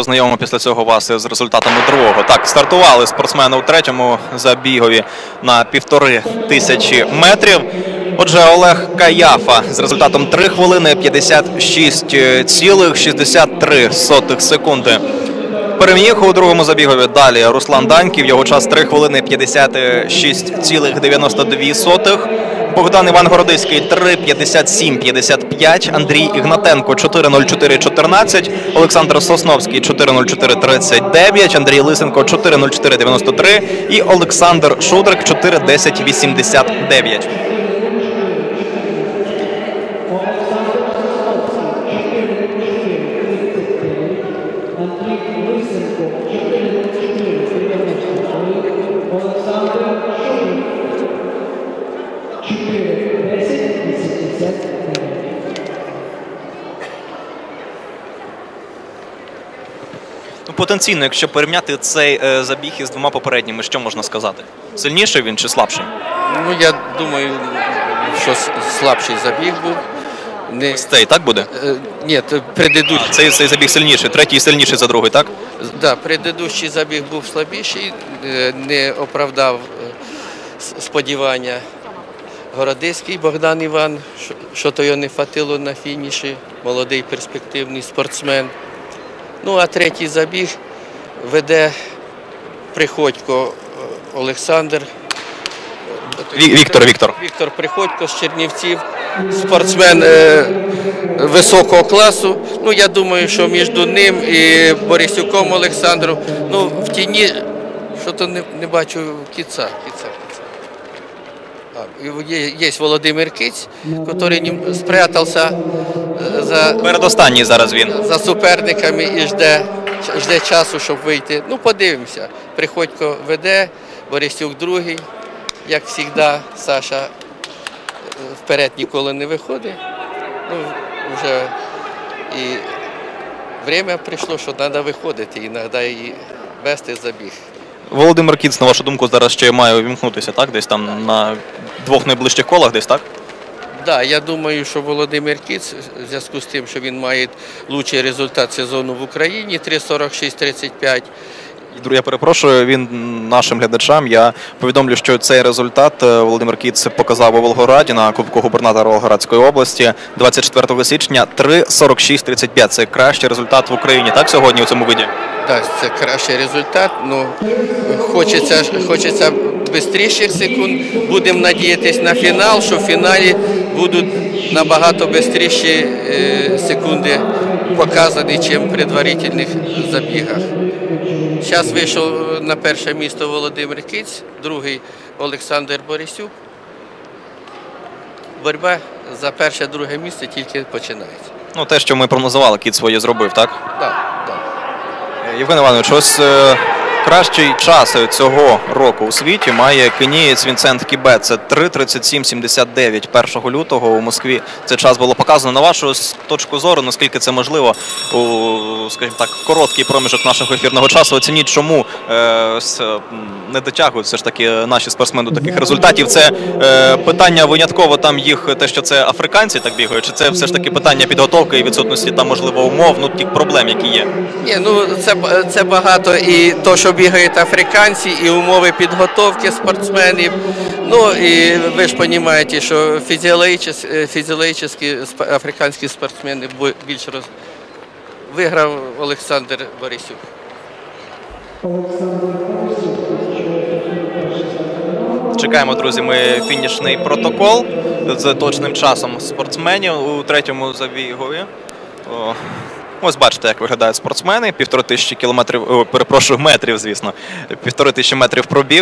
Познайомимо після цього вас з результатами другого. Так, стартували спортсмени у третьому забігові на півтори тисячі метрів. Отже, Олег Каяфа з результатом 3 хвилини 56,63 секунди. Переміг у другому забігові далі Руслан Даньків. Його час 3 хвилини 56,92. Богдан Іван Городиський 3.57.55. Андрій Ігнатенко 4.04.14. Олександр Сосновський 4.04.39. Андрій Лисенко 4.04.93. І Олександр Шудрик 4.10.89. Ну, потенційно, якщо порівняти цей е, забіг із двома попередніми, що можна сказати? Сильніший він чи слабший? Ну, я думаю, що слабший забіг був. Не, Цей так буде? е, ні, предыдущий, Цей, цей забіг сильніший, третій сильніший за другий, так? да, предыдущий забіг був слабіший, е, не оправдав сподівання Городиський Богдан Іван, що, що то його не хватило на фініші, молодий перспективний спортсмен. Ну, а третій забіг веде Приходько е, Олександр. Віктор, Віктор. Віктор Приходько з Чернівців, спортсмен е, високого класу. Ну, я думаю, що між ним і Борисюком Олександром, ну, в тіні, що то не, не бачу кіца. кіца. А, є, є Володимир Киць, який ним спрятався за, Передостанній зараз він. за суперниками і жде, жде часу, щоб вийти. Ну, подивимося. Приходько веде, Борисюк другий. Як завжди, Саша е, вперед ніколи не виходить. Ну, вже і время прийшло, що треба виходити, іноді і вести забіг. Володимир Кіц, на вашу думку, зараз ще має увімкнутися, так? Десь там на двох найближчих колах, десь так? Да, я думаю, що Володимир Кіц, в зв'язку з тим, що він має лучший результат сезону в Україні 3.46-35, І, друге, Я перепрошую, він нашим глядачам. Я повідомлю, що цей результат е, Володимир Кіц показав у Волгограді на Кубку губернатора Волгоградської області 24 січня 3.46.35. Це кращий результат в Україні, так, сьогодні у цьому виді? Це кращий результат. Ну, хочеться, хочеться швидших секунд. Будемо надіятися на фінал, що в фіналі будуть набагато швидші секунди показані, ніж в предварительних забігах. Зараз вийшов на перше місто Володимир Киць, другий Олександр Борисюк. Боротьба за перше-друге місце тільки починається. Ну, те, що ми прогнозували, Кіц своє зробив, так? Так, так. Євген Іванович, ось е, кращий час цього року у світі має кенієць Вінсент Кібе. Це 3.37.79 1 лютого у Москві. Це час було показано. На вашу точку зору, наскільки це можливо у, скажімо так, короткий проміжок нашого ефірного часу. Оцініть, чому е, не дотягують все ж таки наші спортсмени до таких результатів. Це е, питання винятково там їх те, що це африканці так бігають, чи це все ж таки питання підготовки і відсутності там можливо умов, ну тих проблем, які є. Ні, ну це, це багато і то, що бігають африканці, і умови підготовки спортсменів. Ну і ви ж розумієте, що фізіологічні, фізіологічні африканські спортсмени більш роз... виграв Олександр Борисюк. Чекаємо, друзі, ми фінішний протокол з точним часом спортсменів у третьому забігові. Ось бачите, як виглядають спортсмени. Півтори тисячі кілометрів, о, перепрошую, метрів, звісно. Півтори тисячі метрів пробіг.